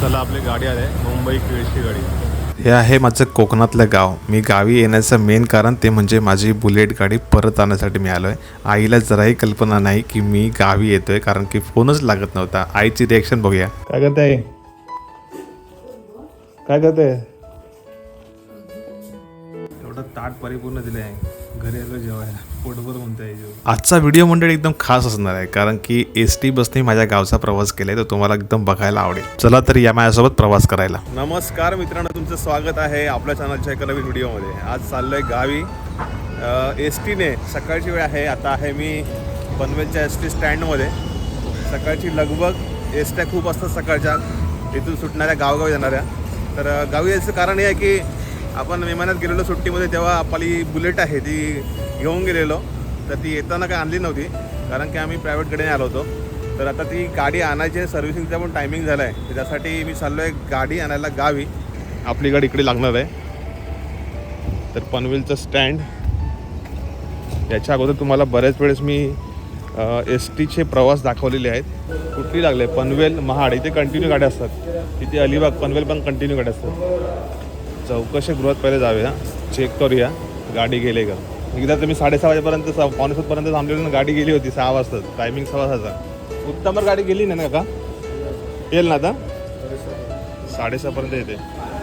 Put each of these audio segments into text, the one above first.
चला आपली गाडी आली आहे. मुंबई केळशी गाडी. हे आहे माझं कोकणातलं गाव. मी गावी येण्याचं मेन कारण ते म्हणजे माझी बुलेट गाडी परत आणण्यासाठी मी आलो आहे आईला जराही कल्पना नाही की मी गावी येतोय कारण की फोनच लागत नव्हता. आईची रिॲक्शन बघूया. काय करताय? काय एवढं ताट परिपूर्ण दिलं आहे घरी आलो जेवायला. पोटभर म्हणताय जेव आजचा व्हिडिओ मंडळ एकदम खास असणार आहे कारण की एस टी बसने माझ्या गावचा प्रवास केलाय तो तुम्हाला एकदम बघायला आवडेल. चला तर या माझ्यासोबत प्रवास करायला. नमस्कार मित्रांनो तुमचं स्वागत आहे आपल्या चॅनलच्या एका नवीन व्हिडिओमध्ये आज चाललोय गावी. एस टीने सकाळची वेळ आहे. आता आहे मी पनवेलच्या एस टी स्टँडमध्ये सकाळची लगबग एस ट्या खूप असतात सकाळच्या. इथून सुटणाऱ्या गावगावी जाणाऱ्या. तर गावी यायचं कारण हे आहे की आपण विमानात गेलेलो सुट्टीमध्ये तेव्हा आपली बुलेट आहे ती घेऊन गेलेलो. तर ती येताना काय आणली नव्हती कारण की आम्ही प्रायव्हेट गाडीने आलो होतो. तर आता ती गाडी आणायची सर्व्हिसिंगचा पण टायमिंग झाला आहे तर त्यासाठी मी चाललो आहे गाडी आणायला गावी. आपली गाडी इकडे लागणार आहे. तर पनवेलचं स्टँड याच्या अगोदर तुम्हाला बऱ्याच वेळेस मी एस टीचे प्रवास दाखवलेले आहेत. कुठली लागले? पनवेल महाड. इथे कंटिन्यू गाड्या असतात. तिथे अलिबाग पनवेल पण कंटिन्यू गाड्या असतात. चौकशी गृहात पहिले जाऊया. चेक करूया. गाडी गेले का? एकदा तर मी साडेसहा वाजेपर्यंत सहा पावणे सातपर्यंत थांबलेलो ना गाडी गेली होती सहा वाजता. टायमिंग सहा वाजता. उत्तमर गाडी गेली नाही ना का? येईल ना आता? साडेसहापर्यंत येते.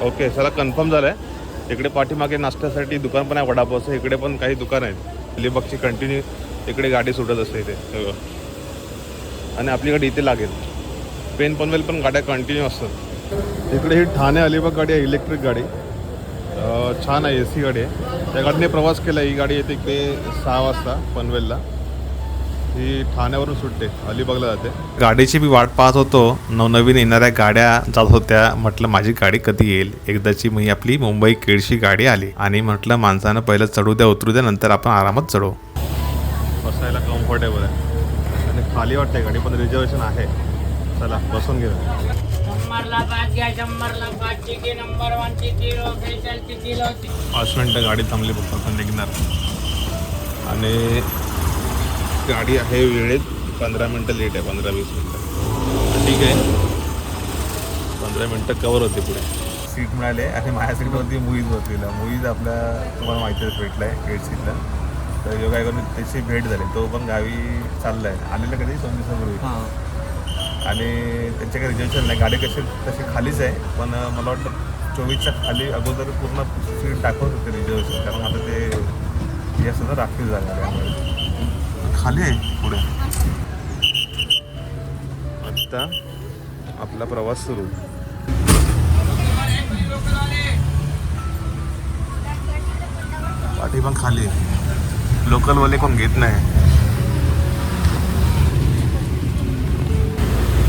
ओके सर कन्फर्म झालं आहे इकडे पाठीमागे नाश्त्यासाठी दुकान पण आहे वडापावचं. इकडे पण काही दुकान आहेत. अलिबागची कंटिन्यू इकडे गाडी सुटत असते इथे. सगळं. आणि आपली गाडी इथे लागेल. पेन पनवेल पण गाड्या कंटिन्यू असतात. इकडे ही ठाणे अलिबाग गाडी आहे इलेक्ट्रिक गाडी. छान आहे ए सी गाडी आहे. त्या गाडीने प्रवास केला ही गाडी येते इकडे सहा वाजता पनवेलला. ही ठाण्यावरून सुटते अलिबागला जाते. गाडीची मी वाट पाहत होतो. नवनवीन येणाऱ्या गाड्या जात होत्या. म्हटलं माझी गाडी कधी येईल? एकदाची मी आपली मुंबई केळशी गाडी आली आणि म्हटलं माणसानं पहिलं चढू द्या उतरू द्या नंतर आपण आरामात चढू. बसायला कम्फर्टेबल आहे. आणि खाली वाटते गाडी पण रिझर्वेशन आहे. चला बसून घेऊ पाच घ्या शंभरला पाच chikki number one chikki special chikki लोची पाच मिनटं गाडी थांबली फक्त आपण निघणार. आणि गाडी आहे वेळेत पंधरा मिनटं लेट आहे पंधरा वीस मिनटं. ठीक आहे. पंधरा मिनटं कवर होते पुढे. सीट मिळाले आणि माझ्या सीटवरती मुईज बसलेला. मुईज आपल्या तुम्हाला माहितीच भेटला आहे गेट सीटला तर योगा करून त्याची भेट झाली. तो पण गावी चालला आहे आलेला कधी? दोन दिवसापूर्वी. आणि त्यांच्या काही रिजर्वेशन नाही. गाडी कशी तशी खालीच आहे पण मला वाटतं चोवीसच्या खाली अगोदर पूर्ण सीट दाखवत होते रिजर्वेशन कारण आता ते हे असं राखीव जागा त्यामुळे. खाली आहे पुढे. आत्ता आपला प्रवास सुरू. पाठी पण खाली आहे. लोकलवाले कोण घेत नाही.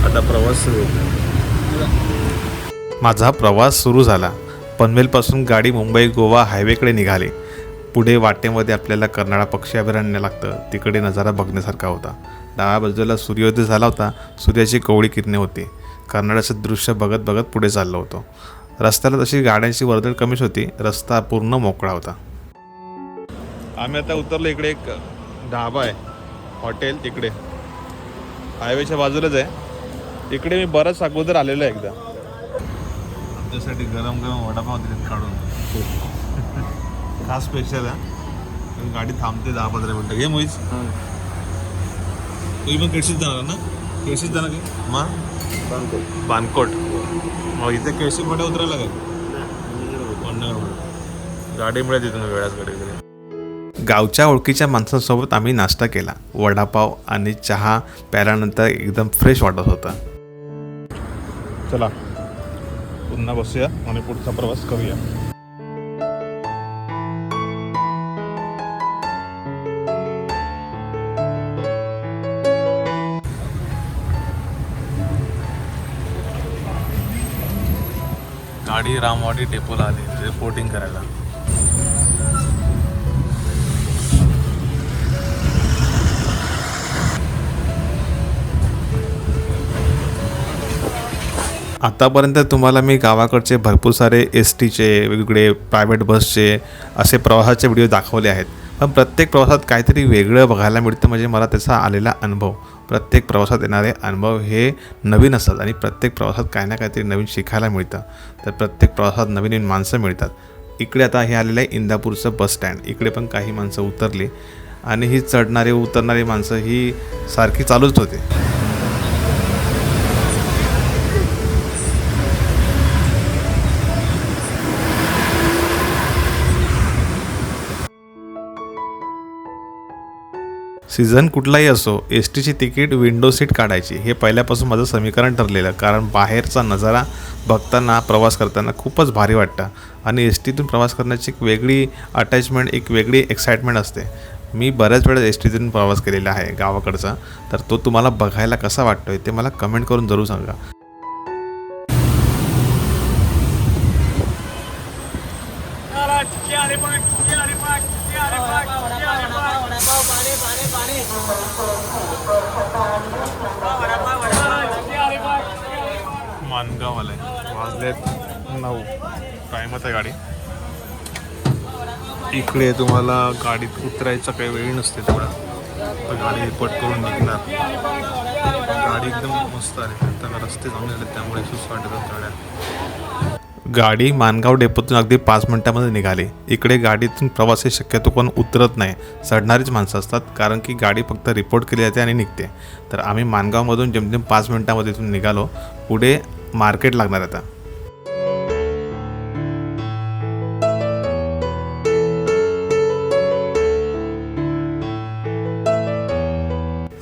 आता प्रवास सुरू माझा प्रवास सुरू झाला. पनवेलपासून गाडी मुंबई गोवा हायवेकडे निघाली. पुढे वाटेमध्ये आपल्याला कर्नाळा पक्षी अभयारण्य लागतं. तिकडे नजारा बघण्यासारखा होता. डाव्या बाजूला सूर्योदय झाला होता. सूर्याची कोवळी किरणे होती. कर्नाळाचं दृश्य बघत बघत पुढे चाललो होतो. रस्त्याला तशी गाड्यांची वर्दळ कमीच होती. रस्ता पूर्ण मोकळा होता. आम्ही आता उतरलो इकडे एक ढाबा आहे. हॉटेल तिकडे. हायवेच्या बाजूलाच आहे. इकडे मी बरंच अगोदर आलेलो आहे एकदा. आमच्यासाठी गरम गरम वडापाव दिलेत काढून. खास स्पेशल आहे. पण गाडी थांबते दहा पंधरा मिनटं. घे मुईच तुम्ही पण केळशीत जाणार ना? केळशीत जाणार का? मग बानकोट. मग इथे केळशी मध्ये उतरायला काय गाडी मिळेल तिथून वेळाच गाडी गावच्या ओळखीच्या माणसांसोबत आम्ही नाश्ता केला. वडापाव आणि चहा प्यायल्यानंतर एकदम फ्रेश वाटत होता. चला पुन्हा बसूया आणि पुढचा प्रवास करूया. गाडी रामवाडी डेपोला आली रिपोर्टिंग करायला. आतापर्यंत तुम्हाला मी गावाकडचे भरपूर सारे एस टीचे वेगवेगळे प्रायव्हेट बसचे असे प्रवासाचे व्हिडिओ दाखवले आहेत. पण प्रत्येक प्रवासात काहीतरी वेगळं बघायला मिळतं म्हणजे मला त्याचा आलेला अनुभव. प्रत्येक प्रवासात येणारे अनुभव हे नवीन असतात आणि प्रत्येक प्रवासात काही ना काहीतरी नवीन शिकायला मिळतं. तर प्रत्येक प्रवासात नवीन नवीन माणसं मिळतात. इकडे आता हे आलेलं आहे इंदापूरचं बस स्टँड इकडे पण काही माणसं उतरली. आणि ही चढणारी उतरणारी माणसं ही सारखी चालूच होते. सीझन कुठलाही असो एस टीची तिकीट विंडो सीट काढायची हे पहिल्यापासून माझं समीकरण ठरलेलं. कारण बाहेरचा नजारा बघताना प्रवास करताना खूपच भारी वाटतं. आणि एस टीतून प्रवास करण्याची एक वेगळी अटॅचमेंट एक वेगळी एक्साइटमेंट असते. मी बऱ्याच वेळा एस टीतून प्रवास केलेला आहे गावाकडचा. तर तो तुम्हाला बघायला कसा वाटतोय ते मला कमेंट करून जरूर सांगा मानगाव आलाय वाजलेत नऊ आहे गाडी. इकडे तुम्हाला गाडीत उतरायचा काही वेळ नसते तेवढा. तर गाडी पट करून निघणार. गाडी एकदम मस्त आहे. आता रस्ते चांगले झाले त्यामुळे सुस वाटतात गाड्या गाडी मानगाव डेपोतून अगदी पाच मिनिटामध्ये निघाली. इकडे गाडीतून प्रवासी शक्यतो कोण उतरत नाही. चढणारीच माणसं असतात कारण की गाडी फक्त रिपोर्ट केली जाते आणि निघते. तर आम्ही मानगावमधून जेमतेम पाच मिनिटामध्ये इथून निघालो. पुढे मार्केट लागणार आता.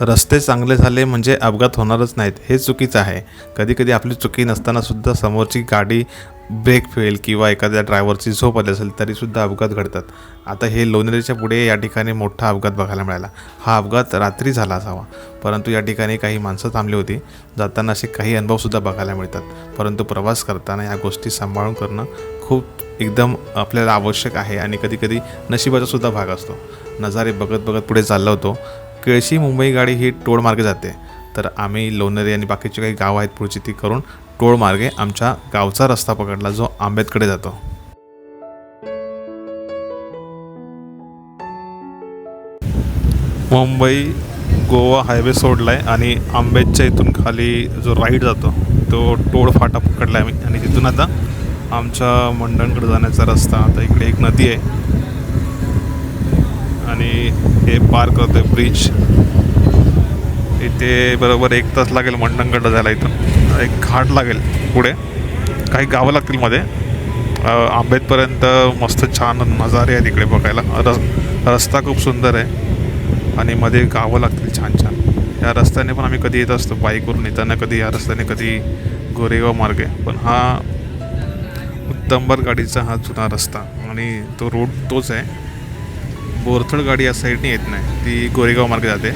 रस्ते चांगले झाले म्हणजे अपघात होणारच नाहीत. हे चुकीचं आहे. कधीकधी आपली चुकी नसतानासुद्धा समोरची गाडी ब्रेक फेल किंवा एखाद्या ड्रायव्हरची झोप आली असेल तरीसुद्धा अपघात घडतात. आता हे लोणेरेच्या पुढे या ठिकाणी मोठा अपघात बघायला मिळाला. हा अपघात रात्री झाला असावा. परंतु या ठिकाणी काही माणसं थांबली होती. जाताना असे काही अनुभवसुद्धा बघायला मिळतात. परंतु प्रवास करताना या गोष्टी सांभाळून करणं खूप एकदम आपल्याला आवश्यक आहे आणि कधीकधी नशिबाचासुद्धा भाग असतो. नजारे बघत बघत पुढे चाललो होतो. केळशी मुंबई गाडी ही टोळमार्गे जाते. तर आम्ही लोणेरे आणि बाकीचे काही गाव आहेत पुढची ती करून टोळमार्गे आमच्या गावचा रस्ता पकडला जो आंबेतकडे जातो. मुंबई गोवा हायवे सोडला आहे आणि आंबेच्या इथून खाली जो राईड जातो तो टोळ फाटा पकडला आहे आम्ही. आणि तिथून आता आमच्या मंडणकडे जाण्याचा रस्ता आता इकडे एक नदी आहे. आणि हे पार करतोय ब्रिज इथे बरोबर एक तास लागेल मंडणगड जायला इथून. एक घाट लागेल पुढे. काही गावं लागतील मध्ये. आंबेतपर्यंत मस्त छान नजारे आहे तिकडे बघायला. रस रस्ता खूप सुंदर आहे. आणि मध्ये गावं लागतील छान छान. या रस्त्याने पण आम्ही कधी येत असतो बाईकवरून येताना कधी या रस्त्याने कधी गोरेगाव मार्गे. पण हा उत्तंबर गाडीचा हा जुना रस्ता. आणि तो रोड तोच आहे. बोरथड गाडी या साईडने येत नाही. ती गोरेगाव मार्गे जाते.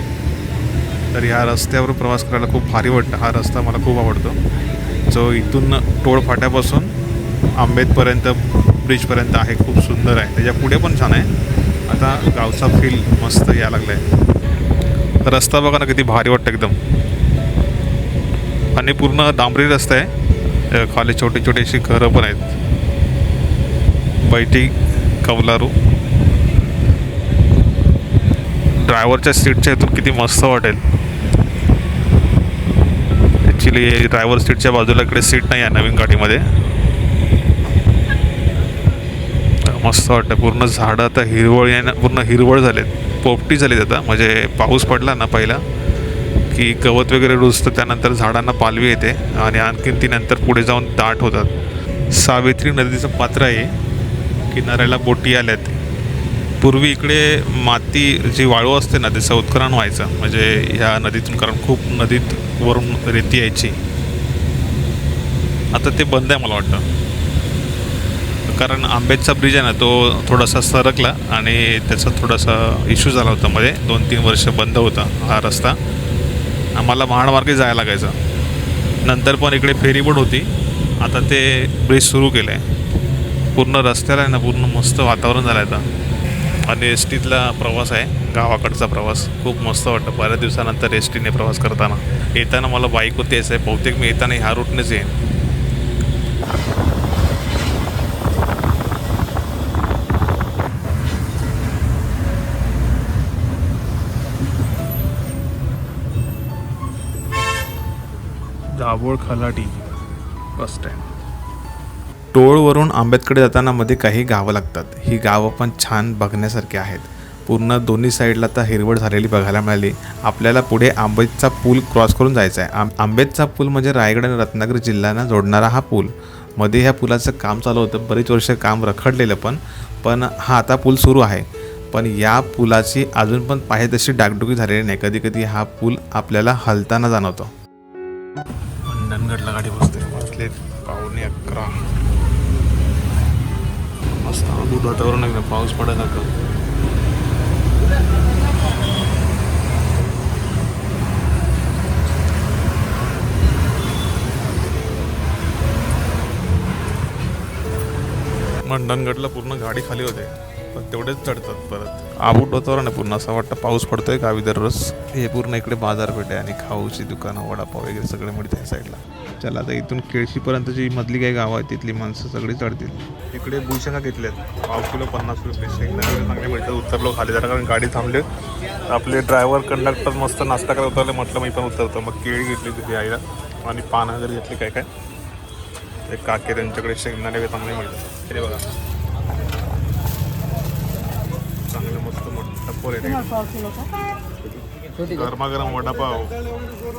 तर ह्या रस्त्यावर प्रवास करायला खूप भारी वाटतं. हा रस्ता मला खूप आवडतो. जो इथून टोळ फाट्यापासून ब्रिजपर्यंत आहे. खूप सुंदर आहे. त्याच्या पुढे पण छान आहे. आता गावचा फील मस्त यायला लागला आहे रस्ता बघा ना किती भारी वाटतं एकदम. आणि पूर्ण डांबरी रस्ता आहे. खाली छोटे छोटेशी घरं पण आहेत. बैठी कवलारू. ड्रायव्हरच्या सीटच्या इथून किती मस्त वाटेल ॲक्च्युली ड्रायव्हर सीटच्या बाजूला इकडे सीट नाही आहे नवीन गाडीमध्ये. मस्त वाटतं. पूर्ण झाडं आता हिरवळ यानं पूर्ण हिरवळ झालेत. पोपटी झालीत आता. म्हणजे पाऊस पडला ना पहिला की गवत वगैरे रुजतं त्यानंतर झाडांना पालवी येते आणि आणखीन ती नंतर पुढे जाऊन दाट होतात. सावित्री नदीचं पात्र आहे. किनाऱ्याला बोटी आल्या आहेत पूर्वी इकडे माती जी वाळू असते ना त्याचं उत्खनन व्हायचं. म्हणजे ह्या नदीतून कारण खूप नदीत वरून रेती यायची. आता ते बंद आहे मला वाटतं. कारण आंबेचा ब्रिज आहे ना तो थोडासा सरकला आणि त्याचा थोडासा इश्यू झाला होता मध्ये. दोन तीन वर्ष बंद होता हा रस्ता. आम्हाला महाडमार्गे जायला लागायचं. नंतर पण इकडे फेरीबोट होती. आता ते ब्रिज सुरू केलं आहे पूर्ण रस्त्याला आहे ना पूर्ण मस्त वातावरण झालं आहे आता. आणि एस टीतला प्रवास आहे गावाकडचा प्रवास. खूप मस्त वाटतं. बऱ्याच दिवसानंतर एस टीने प्रवास करताना. येताना मला बाईकवरती यायचं आहे. बहुतेक मी येताना ह्या रूटनेच येईन. जवळ खलाटी बस स्टँड. टोळवरून आंबेडकडे जाताना मध्ये काही गावं लागतात. ही गावं पण छान बघण्यासारखी आहेत. पूर्ण दोन्ही साईडला तर हिरवळ झालेली बघायला मिळाली. आपल्याला पुढे आंबेतचा पूल क्रॉस करून जायचा आहे आं आंबेदचा पूल म्हणजे रायगड आणि रत्नागिरी जिल्ह्यांना जोडणारा हा पूल. मध्ये ह्या पुलाचं काम चालू होतं. बरीच वर्ष काम रखडलेलं पण पण हा आता पूल सुरू आहे. पण या पुलाची अजून पण पाहिजे तशी डागडुगी झालेली नाही. कधी कधी हा पूल आपल्याला हलताना जाणवतो. नंदनगडला गाडी बसते. बसले पावणे अकरा. मस्त अद्भुत वातावरण आहे पाऊस पडायला लागतो मंडणगडला पूर्ण गाडी खाली होते पण तेवढेच चढतात परत. आबूट वातावरण आहे पूर्ण असं वाटतं पाऊस पडतोय गावी दररोज. हे पूर्ण इकडे बाजारपेठ आहे आणि खाऊची दुकानं वडापाव वगैरे सगळे मिळते या साईडला. चला आता इथून केळशीपर्यंतची मधली काही गावं आहेत तिथली माणसं सगळी चढतील. इकडे भूशंगा घेतल्यात पाव किलो पन्नास रुपये शेंगदाणे चांगले मिळतात उतरलो खाली जरा कारण गाडी थांबले. आपले ड्रायव्हर कंडक्टर मस्त नाश्ता करत उतरले म्हटलं मी पण उतरतो. मग केळी घेतली तिथे आईला. आणि पानं वगैरे घेतली काय काय. ते काके त्यांच्याकडे शेंगदाणे चांगले मिळतात. हे बघा. चांगले मस्त मोठं पोर आहे गरमागरम वडापाव.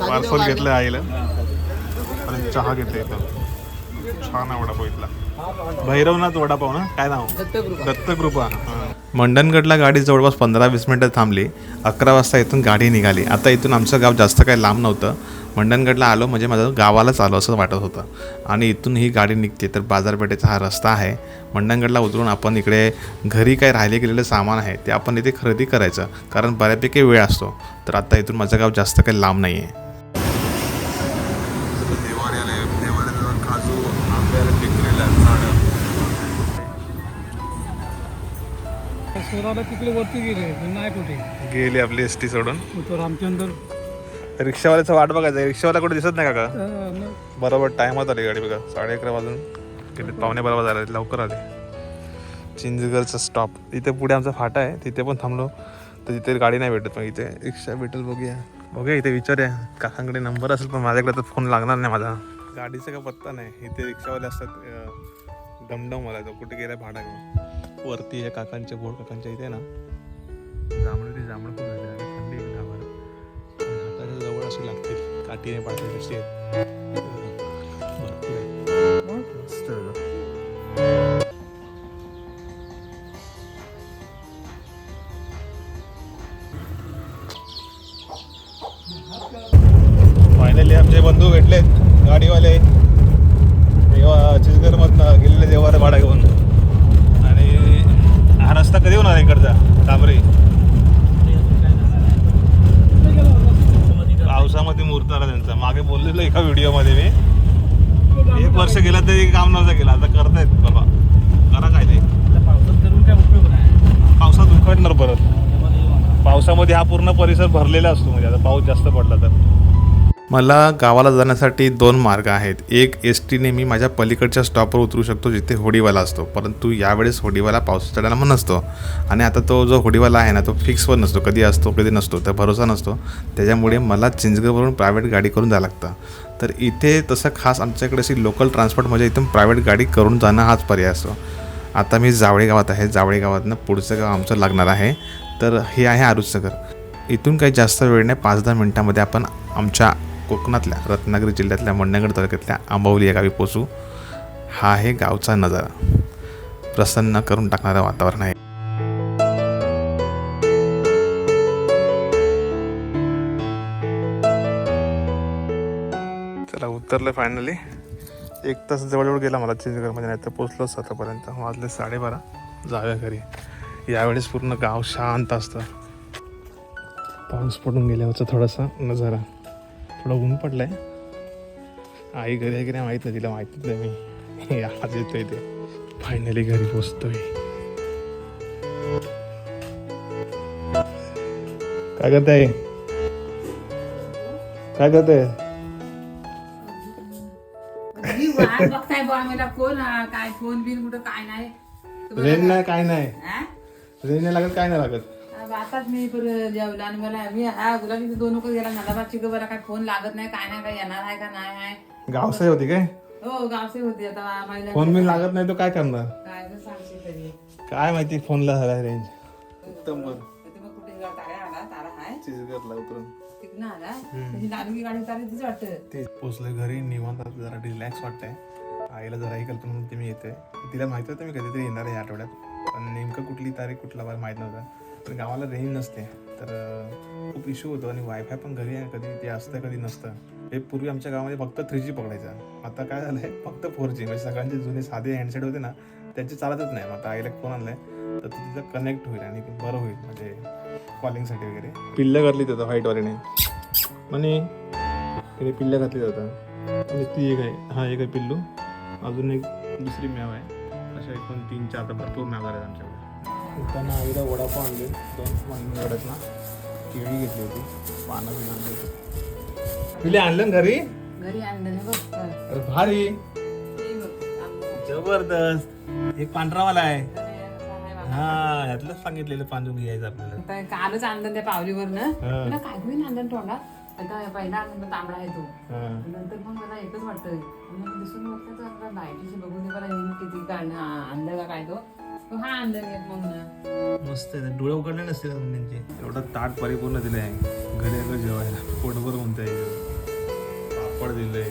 पार्सल घेतलं आईला. चहा घेतला इथं छान आहे वडापाव इथला भैरवनाथ वडापाव ना? काय नाव? दत्तकृपा मंडणगडला गाडी जवळपास पंधरा वीस मिनटं थांबली. अकरा वाजता इथून गाडी निघाली. आता इथून आमचं गाव जास्त काही लांब नव्हतं. मंडणगडला आलो म्हणजे माझं गावालाच आलो असं वाटत होतं. आणि इथून ही गाडी निघते तर बाजारपेठेचा हा रस्ता आहे. मंडणगडला उतरून आपण इकडे घरी काही राहिले गेलेलं सामान आहे ते आपण इथे खरेदी करायचं. कारण बऱ्यापैकी वेळ असतो. तर आता इथून माझं गाव जास्त काही लांब नाही आहे सोराला तिकडे वरती गेले पण नाही कुठे. गेली आपली एस टी सोडून तो रामचंद्र. रिक्षावाल्याचं वाट बघायचं रिक्षावाला कुठे दिसत नाही का अं, मग बरोबर टायमात आली गाडी बघा. साडे अकरा वाजून किती पावणे बारा वाजायला लवकर आले. चिंचगडचा स्टॉप इथे पुढे आमचा फाटा आहे. तिथे पण थांबलो. तर तिथे गाडी नाही भेटत. पण इथे रिक्षा भेटेल बघूया. बघूया इथे विचारूया. काकांकडे नंबर असेल पण माझ्याकडे तर फोन लागणार नाही माझा. गाडीचा का पत्ता नाही. इथे रिक्षावाले असतात अं, डमडम मला तो कुठे गेला भाडा घेऊन. वरती आहे काकांचे बोर्ड काकांच्या इथे ना. जांभळं जांभळं खूप झाले थंडी जवळ असे लागतील काठीने पाठवले पावसामध्ये हा पूर्ण परिसर भरलेला असतो म्हणजे आता पाऊस जास्त पडला तर. मला गावाला जाण्यासाठी दोन मार्ग आहेत. एक एस टीने मी माझ्या पलीकडच्या स्टॉपवर उतरू शकतो जिथे होडीवाला असतो. परंतु यावेळेस होडीवाला पावसाच्या टायमाला नसतो. आणि आता तो जो होडीवाला आहे ना तो फिक्सवर नसतो. कधी असतो कधी नसतो. तर भरोसा नसतो. त्याच्यामुळे मला चिंचगडवरून प्रायव्हेट गाडी करून जावं लागतं. तर इथे तसं खास आमच्याकडे अशी लोकल ट्रान्सपोर्ट म्हणजे इथून प्रायव्हेट गाडी करून जाणं हाच पर्याय असतो. आता मी जावळे गावात आहे. जावळे गावातनं पुढचं गाव आमचं लागणार आहे. तर हे आहे आरुचं इथून काही जास्त वेळ नाही पाच दहा मिनटामध्ये आपण आमच्या कोकणातल्या रत्नागिरी जिल्ह्यातल्या मंडणगड तालुक्यातल्या आंबवली या गावी पोचू हा आहे गावचा नजारा. प्रसन्न करून टाकणारं वातावरण आहे. चला उतरलं फायनली एक तास जवळजवळ गेला मला चिंचगडमध्ये नाही तर पोचलोच आतापर्यंत वाजले साडेबारा. जाव्या घरी. यावेळेस पूर्ण गाव शांत असतं. पाऊस पडून गेल्यावरचा थोडासा नजारा. थोडा ऊन पडलाय. आई घरी आहे की नाही माहीत नाही तिला माहितीच नाही मी. आज येतोय ते. फायनली घरी पोचतोय. काय करताय काय करताय घरी वाट बघताय बुवा आम्हाला कोण हा, काय फोन बिन कुठं काय नाही. तुम्हाला- रेन नाही काय नाही. रेन नाही लागत काय नाही लागत. आताच मी पर जेवला आणि मला मी हा गुलाबी दोन लोक गेला नादाबादची ग बरं काय फोन लागत नाही काय नाही काय येणार आहे का नाही आहे. गावसाई होती काय? हो गावचे होते आता महिला फोन मी लागत नाही तो काय करणार? काय सांगशील तरी. काय माहिती फोनला झाला रेंज उत्तम मग कुठे? तारा आला तारा आहे. चिजगरला उतरून. तिकडनं आला. की गाडी तारी तीच वाटतं. ते पोचले घरी निवांत जरा रिलॅक्स वाटतंय. आईला जरा ही कल्पना मी येते तिला माहीत होतं मी कधीतरी येणार आहे या आठवड्यात. पण नेमकं कुठली तारीख कुठला बार माहीत नव्हता. पण गावाला रेंज नसते. तर खूप इश्यू होतो आणि वायफाय पण घरी आहे कधी ते असतं कधी नसतं. हे पूर्वी आमच्या गावामध्ये फक्त थ्री जी पकडायचा. आता काय झालंय फक्त फोर जी म्हणजे सगळ्यांचे जुने साधे हँडसेट होते ना त्यांचे चालतच नाही. मग आता आईला फोन आणलाय तर ते तिथं कनेक्ट होईल आणि बरं होईल. म्हणजे कॉलिंगसाठी वगैरे. पिल्लं घातली त्याचा व्हाईटवाल्याने म्हणे तिने पिल्लं घातली जातं आणि ती एक आहे हा एक आहे पिल्लू. अजून एक दुसरी मॅव आहे. अशा एकूण तीन चार तर भरपूर मॅव आहेत आमच्याकडे. त्यांना आईला वडापाव आणले. दोन महिने वड्यात ना केळी घेतली होती. पानं बिनं आणली होती. पिले आणलं ना घरी? घरी आणलं. भारी. जबरदस्त. एक पांढरावाला आहे. हा यातलंच सांगितलेलं पांढरून घ्यायचं आपल्याला. आता कालच आणलं त्या पावलीवर ना काय होईल आणलं तोंडात? आता पहिला आणलं तांबडा आहे तो. हा. नंतर मग मला एकच वाटतं मग दिसून वाटतं तर आपला लाईटीची बघून मला किती काढणं आणलं का काय तो. तो हा आणलं मग ना. मस्त आहे डोळे उघडले अजून त्यांचे एवढं ताट परिपूर्ण दिलं आहे. घरी आलं जेवायला. पोटभर म्हणता येईल पापड दिलंय.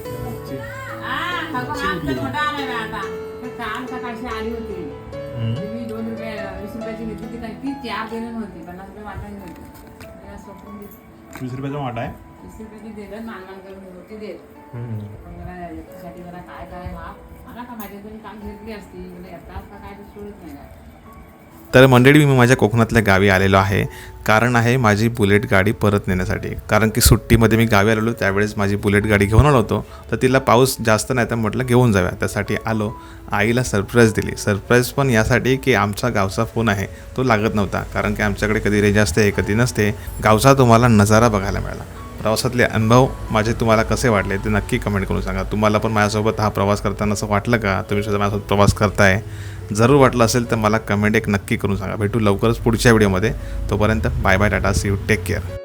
काल सकाळची आली होती. मी दोन रुपये वीस रुपयाची घेतली ती काय ती चार देणं नव्हती पन्नास रुपये वाटायची नव्हती. मला स्वप्न दिस- वीस रुपयाचा वाटा आहे. वीस रुपयाची दिलं मान मान करून होती देत हम्म. पण मला याच्यासाठी जरा काय काय माप मला का माझ्या तरी काम घेतली असती? म्हणजे असता काय सोडत नाही. काय तर मंडळी मी माझ्या कोकणातल्या गावी आलेलो आहे. कारण आहे माझी बुलेट गाडी परत नेण्यासाठी. कारण की सुट्टीमध्ये मी गावी आलेलो त्यावेळेस माझी बुलेट गाडी घेऊन आलो होतो. तर तिला पाऊस जास्त नाही तर म्हटलं घेऊन जाऊया. त्यासाठी आलो. आईला सरप्राईज दिली. सरप्राईज पण यासाठी की आमचा गावचा फोन आहे तो लागत नव्हता. कारण की आमच्याकडे कधी रेंज असते कधी नसते. गावचा तुम्हाला नजारा बघायला मिळाला. प्रवासातले अनुभव माझे तुम्हाला कसे वाटले ते नक्की कमेंट करून सांगा. तुम्हाला पण माझ्यासोबत हा प्रवास करताना असं वाटलं का? तुम्ही सुद्धा माझ्यासोबत प्रवास करताय. जरूर वाटलं असेल तर मला कमेंट एक नक्की करून सांगा. भेटू लवकरच पुढच्या व्हिडिओमध्ये तोपर्यंत bye bye tata see you take care